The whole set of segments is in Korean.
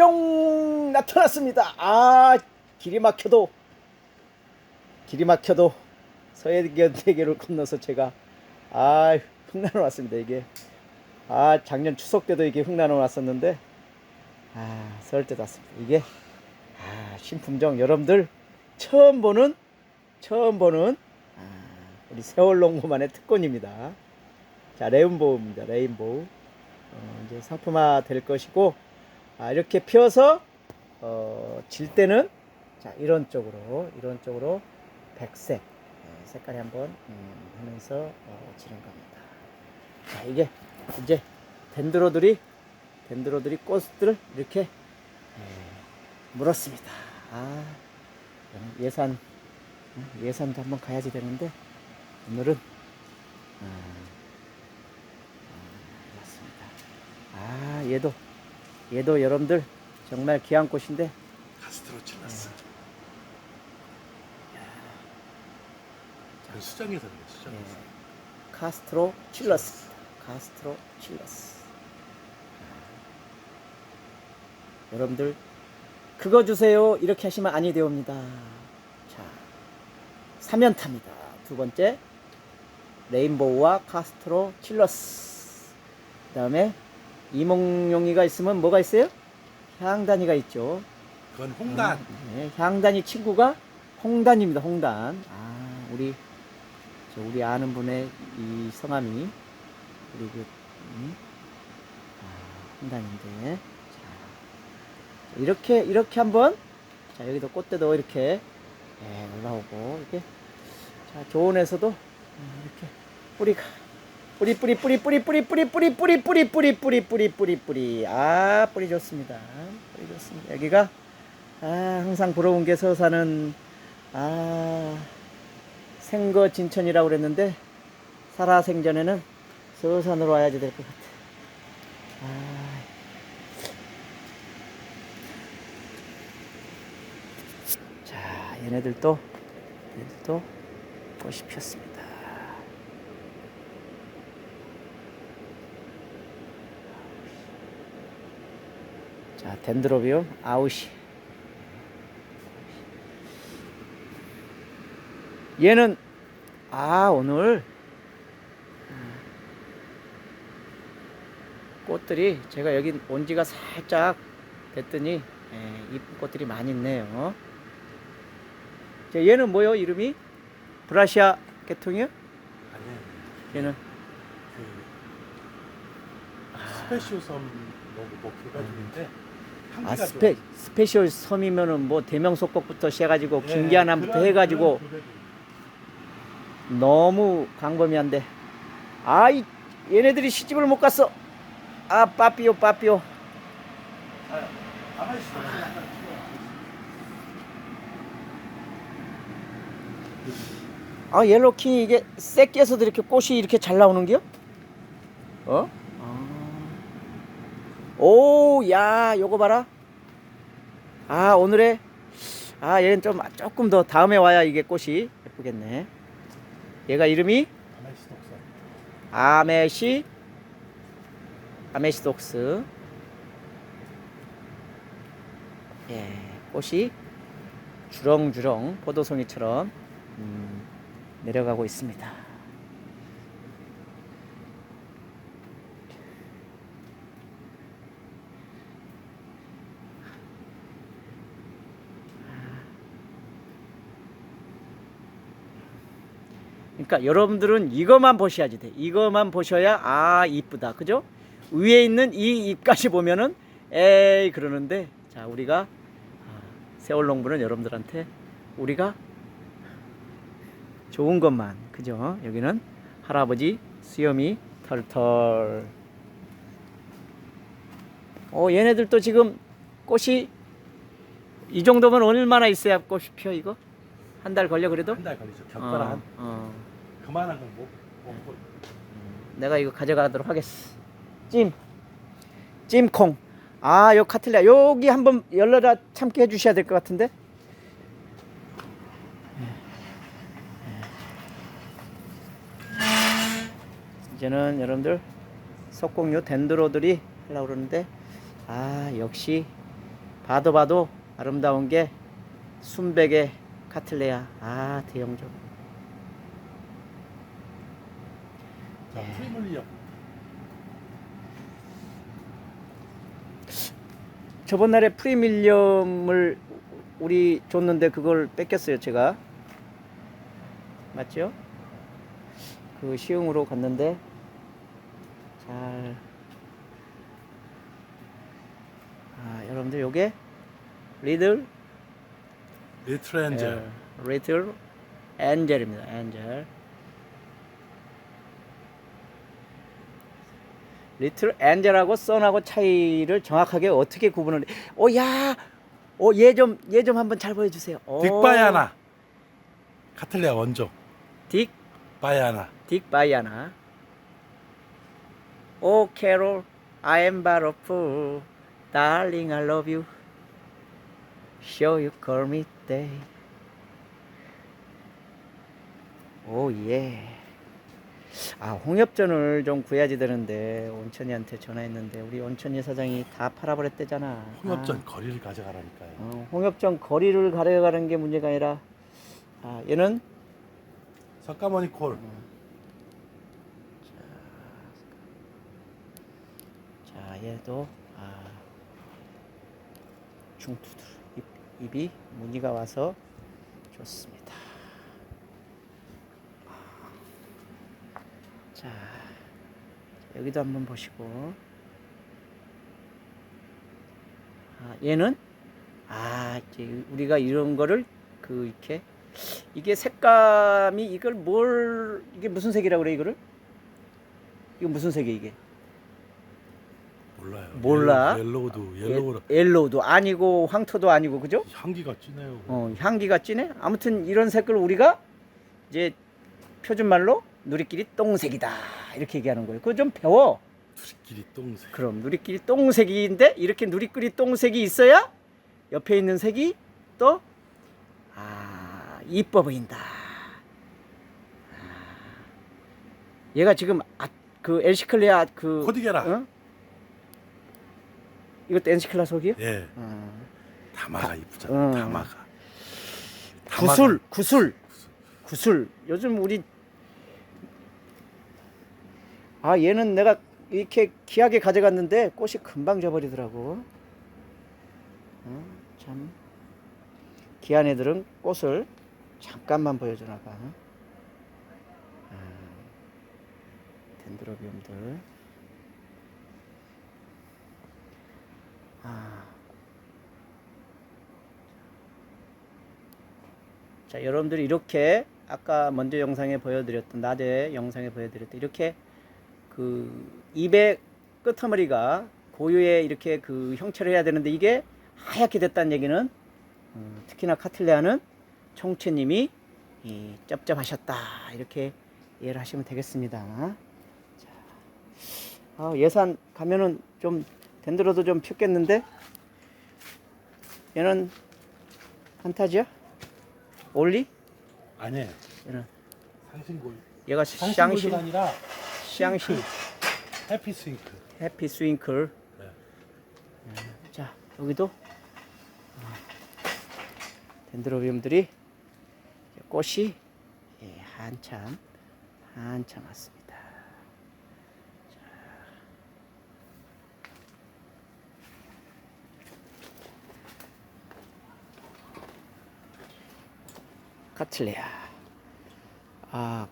뿅 나타났습니다. 아 길이 막혀도 길이 막혀도 서해견 대교를 건너서 제가 아 흑난을 왔습니다 이게 아 작년 추석 때도 이게 흑난을 왔었는데 아 설때 왔습니다 이게 아 신품종 여러분들 처음 보는 처음 보는 아, 우리 세월농구만의 특권입니다. 자 레인보우입니다 레인보우 어, 이제 상품화 될 것이고 아, 이렇게 펴서 어, 질 때는 자 이런 쪽으로 이런 쪽으로 백색 예, 색깔이 한번 음, 하면서 어, 지는 겁니다. 자 이게 이제 덴드로들이 덴드로들이 꽃들을 이렇게 예, 물었습니다. 아 예산 음, 예산도 한번 가야지 되는데 오늘은 아, 아, 맞습니다. 아 얘도 얘도 여러분들 정말 귀한 꽃인데. 가스트로 칠라스. 그 수정에서 그래 수정에서. 예, 카스트로 칠러스. 카스트로 칠러스. 아, 여러분들 그거 주세요. 이렇게 하시면 아니 되옵니다. 자 사면탑니다. 두 번째 레인보우와 카스트로 칠러스. 그 다음에 이몽룡이가 있으면 뭐가 있어요? 향단이가 있죠 그건 홍단. 네, 향단이 친구가 홍단입니다. 홍단. 아, 우리 저 우리 아는 분의 이 성함이 우리 그 음? 아, 홍단인데. 자, 이렇게 이렇게 한번 자 여기도 꽃대도 이렇게 예, 올라오고 이렇게 자 조원에서도 음, 이렇게 뿌리가 뿌리 뿌리 뿌리 뿌리 뿌리 뿌리 뿌리 뿌리 뿌리 뿌리 뿌리 뿌리 뿌리 뿌리 아 뿌리 좋습니다 뿌리 좋습니다 여기가 아 항상 부러운 게 서사는 아 생거 진천이라고 그랬는데 살아 생전에는 서산으로 와야지 될 것 같아 아 자, 얘네들도 얘네들도 꽃이 피었습니다. 자, 덴드로비움 아웃이. 얘는 아 오늘 꽃들이 제가 여기 온 지가 살짝 됐더니 예, 이쁜 꽃들이 많이 있네요. 자, 얘는 뭐요? 이름이 브라시아 계통이요? 아니에요. 얘는 그 스페시오 섬 뭐, 뭐 그가지고인데 아 스페 스페셜 섬이면은 뭐 대명소곡부터 시작해가지고 예, 김기한함부터 해가지고 너무 광범위한데 아이 얘네들이 시집을 못 갔어. 아 빠삐요 빠삐요. 아 옐로킹이 이게 새끼에서도 이렇게 꽃이 이렇게 잘 나오는 게요? 어? 오, 야, 요거 봐라. 아, 오늘의 아, 얘는 좀 조금 더 다음에 와야 이게 꽃이 예쁘겠네. 얘가 이름이 아메시. 아메시 아메시독스. 예, 꽃이 주렁주렁 포도송이처럼 음, 내려가고 있습니다. 그러니까 여러분들은 이것만 보셔야지 돼. 이것만 보셔야 아 이쁘다. 그죠? 위에 있는 이 잎까지 보면은 에이 그러는데 자 우리가 아, 세월 농부는 여러분들한테 우리가 좋은 것만 그죠? 여기는 할아버지 수염이 털털. 어 얘네들도 지금 꽃이 이 정도면 얼마나 있어야 꽃이 펴 이거? 한 달 걸려 그래도? 한 달 걸리죠. 격가라 어, 한 어. 그만한 건 뭐? 뭐, 뭐. 내가 이거 가져가도록 하겠어. 찜. 찜콩. 아, 요 카틀리아. 여기 한번 열려라 참게 해 주셔야 될 것 같은데. 이제는 여러분들 석공요 덴드로들이 하려고 그러는데, 아, 역시 봐도 봐도 아름다운 게 순백의 카틀레아. 아 대형종. 자, 네. 프리밀리엄. 저번 날에 프리밀리엄을 우리 줬는데 그걸 뺏겼어요 제가 맞죠? 그 시흥으로 갔는데 잘 아, 여러분들 요게 리들 리틀 엔젤. 리틀 엔젤입니다 엔젤 리틀 엔젤하고 선하고 차이를 정확하게 어떻게 구분을 오야! 오얘 좀 얘 좀 한번 잘 보여주세요. 오, 딕바야나. 카틀레아 원조. 딕? 바야나. 딕 바이아나. 오 캐롤. I am but a fool Darling I love you. Sure you call me day. 오예 아 홍엽전을 좀 구해야지 되는데 온천이한테 전화했는데 우리 온천이 사장이 다 팔아버렸대잖아 홍합전 아, 거리를 가져가라니까요. 어, 홍엽전 거리를 가려가는 게 문제가 아니라 아 얘는 석가모니 콜. 자, 얘도 아, 중투들 입, 입이 무늬가 와서 좋습니다. 자, 여기도 한번 보시고. 아, 얘는 아, 이제 우리가 이런 거를 그 이렇게 이게 색감이 이걸 뭘 이게 무슨 색이라고 그래 이거를? 이거 무슨 색이 이게? 몰라요. 몰라? 옐로우, 옐로우도 옐로우로 예- 옐로우도 아니고 황토도 아니고 그죠? 향기가 진해요. 어, 향기가 진해. 아무튼 이런 색을 우리가 이제 표준 말로 누리끼리 똥색이다 이렇게 얘기하는 거예요. 그거 좀 배워. 두리끼리 똥색. 그럼 누리끼리 똥색인데 이렇게 누리끼리 똥색이 있어야 옆에 있는 색이 또 아, 이뻐 보인다. 아, 얘가 지금 아, 그 엔시클레아 그 코디게라. 어? 이것도 엔시클라 속이요? 예. 어. 다마가 이쁘잖아. 어. 다마가. 구슬, 구슬, 구슬. 요즘 우리 아 얘는 내가 이렇게 귀하게 가져갔는데 꽃이 금방 져버리더라고. 어, 참 귀한 애들은 꽃을 잠깐만 보여주나 봐. 아, 덴드로비움들. 아. 자, 여러분들이 이렇게 아까 먼저 영상에 보여드렸던 낮에 영상에 보여드렸던 이렇게 그 입의 끝머리가 고유의 이렇게 그 형체를 해야 되는데 이게 하얗게 됐다는 얘기는 어, 특히나 카틀레아는 총채님이 이, 쩝쩝하셨다 이렇게 이해를 하시면 되겠습니다. 자, 아, 예산 가면은 좀 덴드로도 좀 폈겠는데 얘는 판타지야? 올리? 아니에요. 얘는 상신골. 얘가 상신골이 아니라 샹시 해피 스윙크. 해피 스윙클. 네. 자 여기도 어, 덴드로비움들이 꽃이 예, 한참 한참 왔습니다. 카틀레아. 아,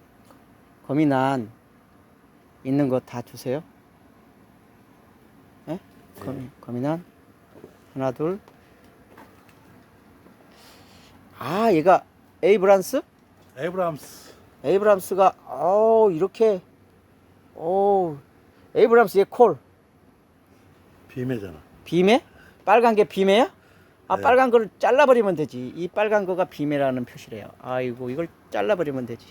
거미난 있는 거 다 주세요. 예? 거미, 거미 난 하나 둘. 아, 얘가 에이브란스? 에브람스. 에이브람스가 어 이렇게 어 에이브람스 얘콜 비매잖아. 비매? 빨간 게 비매야? 아 네. 빨간 거를 잘라버리면 되지. 이 빨간 거가 비매라는 표시래요. 아이고 이걸 잘라버리면 되지.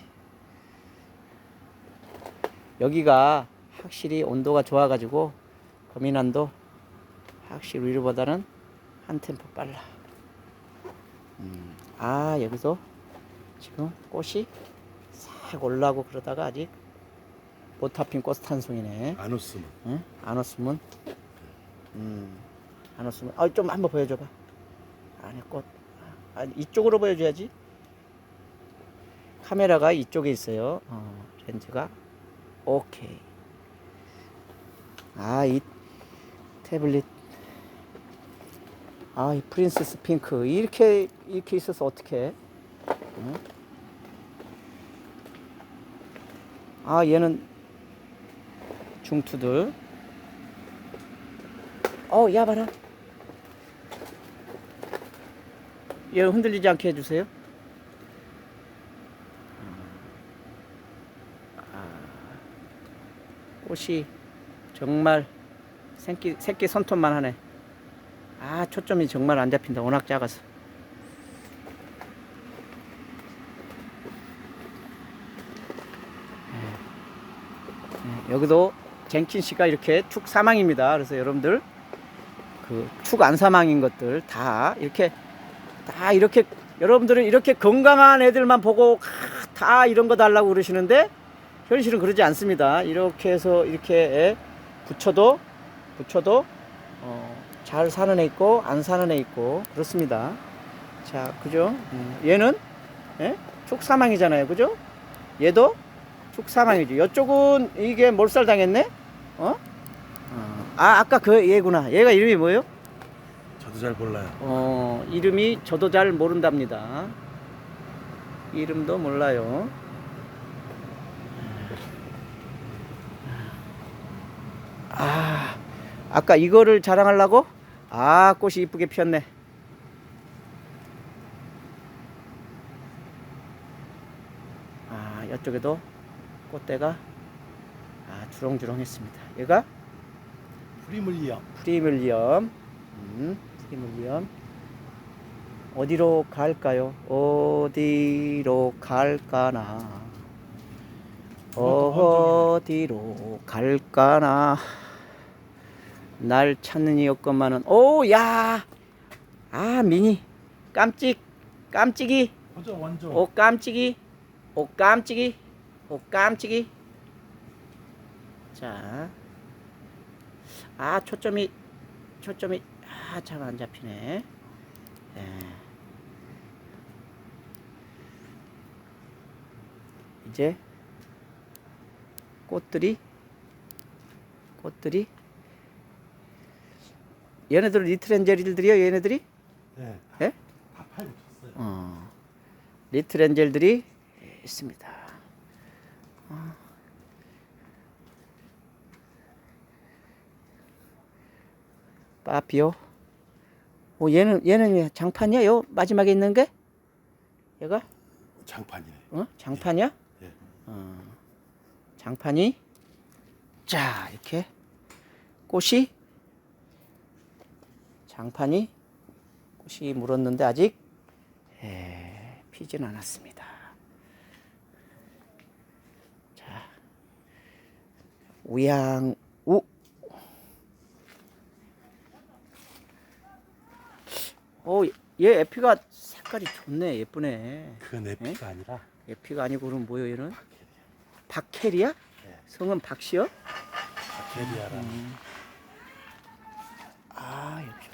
여기가 확실히 온도가 좋아가지고 거미난도 확실히 위로보다는 한 템포 빨라. 음, 아 여기서 지금 꽃이 싹 올라오고 그러다가 아직 못 타핀 꽃한 송이네. 안 웃으면. 응? 안 왔으면 음, 안 왔으면 아 좀 한번 보여줘봐 안에 꽃. 아, 이쪽으로 보여줘야지. 카메라가 이쪽에 있어요. 어, 렌즈가. 오케이. 아, 이 태블릿. 아, 이 프린세스 핑크. 이렇게, 이렇게 있어서 어떡해. 응? 아, 얘는 중투들. 어, 야, 봐라. 얘 흔들리지 않게 해주세요. 꽃이 정말 새끼, 새끼 손톱만 하네. 아, 초점이 정말 안 잡힌다. 워낙 작아서. 네, 여기도 젠킨 씨가 이렇게 축 사망입니다. 그래서 여러분들 그 축 안 사망인 것들 다 이렇게 다 이렇게 여러분들은 이렇게 건강한 애들만 보고 아, 다 이런 거 달라고 그러시는데 현실은 그러지 않습니다. 이렇게 해서 이렇게 애 붙여도 붙여도 어, 잘 사는 애 있고 안 사는 애 있고 그렇습니다. 자, 그죠? 음, 얘는 예? 축사망이잖아요, 그죠? 얘도 축사망이죠. 이쪽은 이게 몰살 당했네? 어? 어. 아, 아까 그 얘구나. 얘가 이름이 뭐예요? 저도 잘 몰라요. 어, 이름이 저도 잘 모른답니다. 이름도 몰라요. 아까 이거를 자랑하려고? 아, 꽃이 이쁘게 피었네. 아, 이쪽에도 꽃대가 아, 주렁주렁했습니다. 얘가 프리물리엄. 프리밀리엄. 음, 프리밀리엄. 어디로 갈까요? 어디로 갈까나? 어디로 갈까나? 날 찾는 이 여건만은 오, 야! 아, 미니. 깜찍. 깜찍이. 먼저 완전. 오, 깜찍이. 오, 깜찍이. 오, 깜찍이. 자. 아, 초점이, 초점이, 아, 잘 안 잡히네. 예. 이제, 꽃들이, 꽃들이, 얘네들 리트렌젤들이요, 얘네들이? 네. 예? 다 팔고 쳤어요. 어, 리틀 엔젤들이 있습니다. 어. 빠피오. 오 얘는 얘는 왜 장판이야? 요 마지막에 있는 게? 얘가 장판이네. 어? 장판이야? 예. 어. 장판이 자 이렇게 꽃이 장판이 꽃이 물었는데 아직 에, 피진 않았습니다. 자 우양우 오얘 에피가 색깔이 좋네 예쁘네 그건 에피가 아니라 에피가 아니고 그럼 뭐예요 얘는? 박해리야? 네. 성은 박씨요? 바케리아라는. 아 이거 좋다.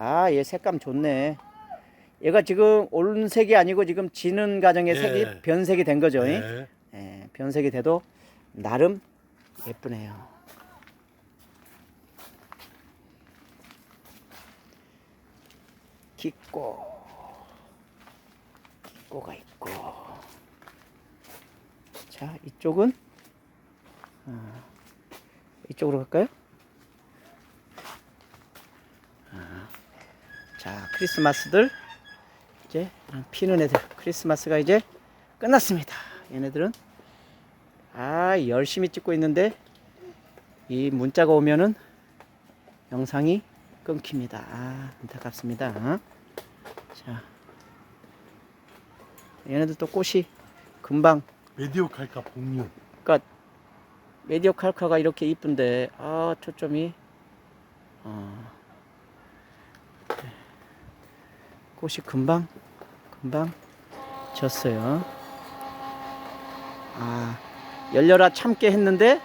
아 얘 색감 좋네. 얘가 지금 온 색이 아니고 지금 지는 과정의 예. 색이 변색이 된 거죠. 예. 네. 예, 변색이 돼도 나름 예쁘네요. 기꼬 기꼬가 있고 자 이쪽은 아, 이쪽으로 갈까요? 자 크리스마스들 이제 피는 애들 크리스마스가 이제 끝났습니다. 얘네들은 아 열심히 찍고 있는데 이 문자가 오면은 영상이 끊깁니다. 아 안타깝습니다. 자 얘네들 또 꽃이 금방 메디오 칼카 복류. 그러니까 메디어 칼카가 이렇게 이쁜데 아 초점이 어, 꽃이 금방 금방 졌어요. 아 열려라 참게 했는데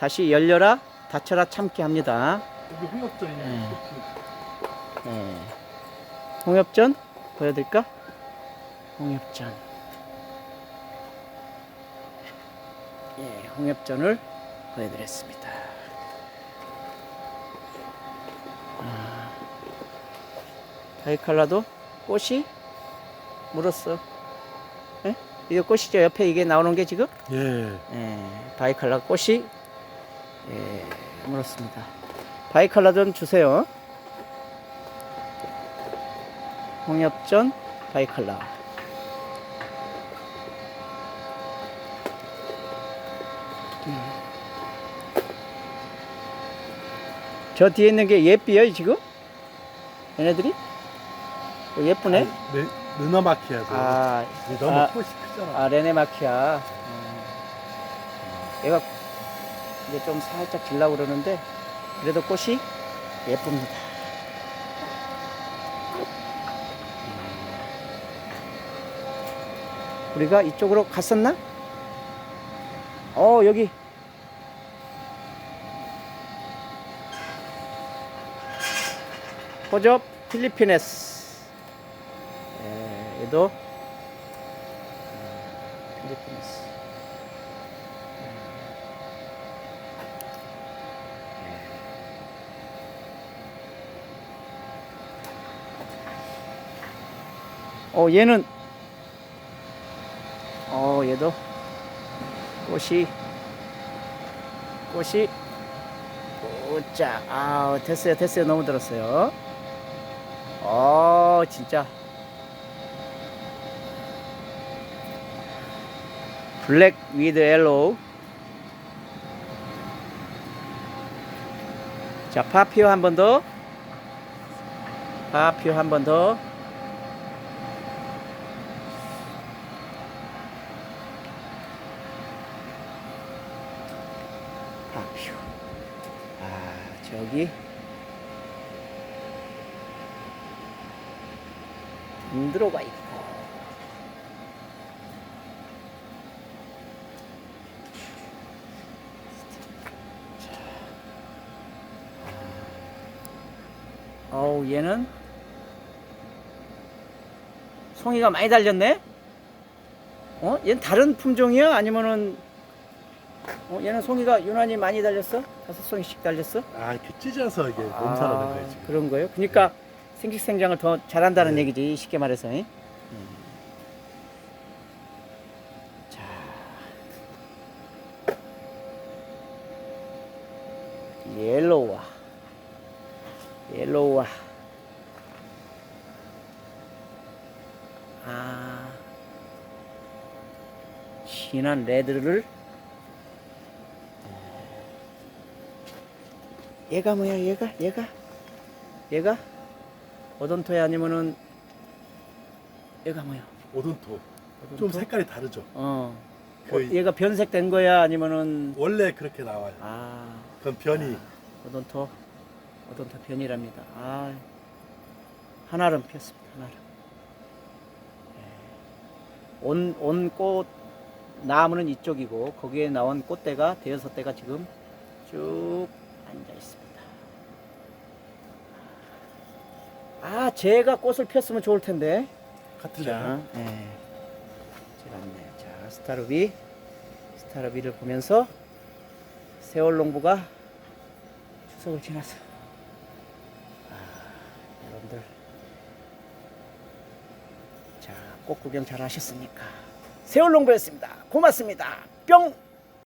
다시 열려라 닫혀라 참게 합니다. 여기 홍역전이네. 네. 예. 홍엽전 보여드릴까? 홍엽전. 예, 홍엽전을 보여드렸습니다. 아, 바이칼라도 꽃이 물었어. 예? 이거 꽃이죠? 옆에 이게 나오는 게 지금? 예. 예, 바이칼라 꽃이 예, 물었습니다. 바이칼라 좀 주세요. 홍엽전 바이칼라. 음. 저 뒤에 있는 게 예삐요 지금? 얘네들이? 어, 예쁘네. 네, 느나마키아죠. 아, 이게 너무 아, 꽃이 크잖아. 아 레네마키아. 음. 얘가 이제 좀 살짝 질라고 그러는데 그래도 꽃이 예쁩니다. 음. 우리가 이쪽으로 갔었나? 어 여기 호접 필리피네스. 예, 얘도 음. 어. 얘는 어 얘도 꽃이 꽃이 오자 아 됐어요 됐어요. 너무 들었어요. 어 진짜 블랙 위드 옐로우 자 파피오 한 번 더. 파피오 한 번 더. 파피오 아 저기. 인드로가 있고 어우 얘는 송이가 많이 달렸네. 어? 얘는 다른 품종이야? 아니면은 어? 얘는 송이가 유난히 많이 달렸어? 다섯 송이씩 달렸어? 아, 이렇게 찢어서 이게 몸살하는 거예요, 지금. 그런 거예요? 그러니까 생식생장을 더 잘한다는 네. 얘기지 쉽게 말해서. 잉? 음. 자, 옐로우와 옐로우와 아 진한 레드를 얘가 뭐야 얘가 얘가 얘가 오돈토야 아니면은 얘가 뭐야 오돈토. 좀 오돈토? 색깔이 다르죠. 어. 그 어, 얘가 변색된 거야 아니면은 원래 그렇게 나와요. 아 그건 변이. 오돈토 오돈토 변이랍니다. 아 한아름 피었습니다 한아름. 온 온 꽃 나무는 이쪽이고 거기에 나온 꽃대가 대여섯 대가 지금 쭉 앉아 있습니다. 아 제가 꽃을 피웠으면 좋을 텐데. 자, 네. 제가 자, 스타르비, 스타르비를 보면서 세월 농부가 추석을 지나서 아, 여러분들 자, 꽃 구경 잘 하셨습니까? 세월 농부였습니다. 고맙습니다. 뿅.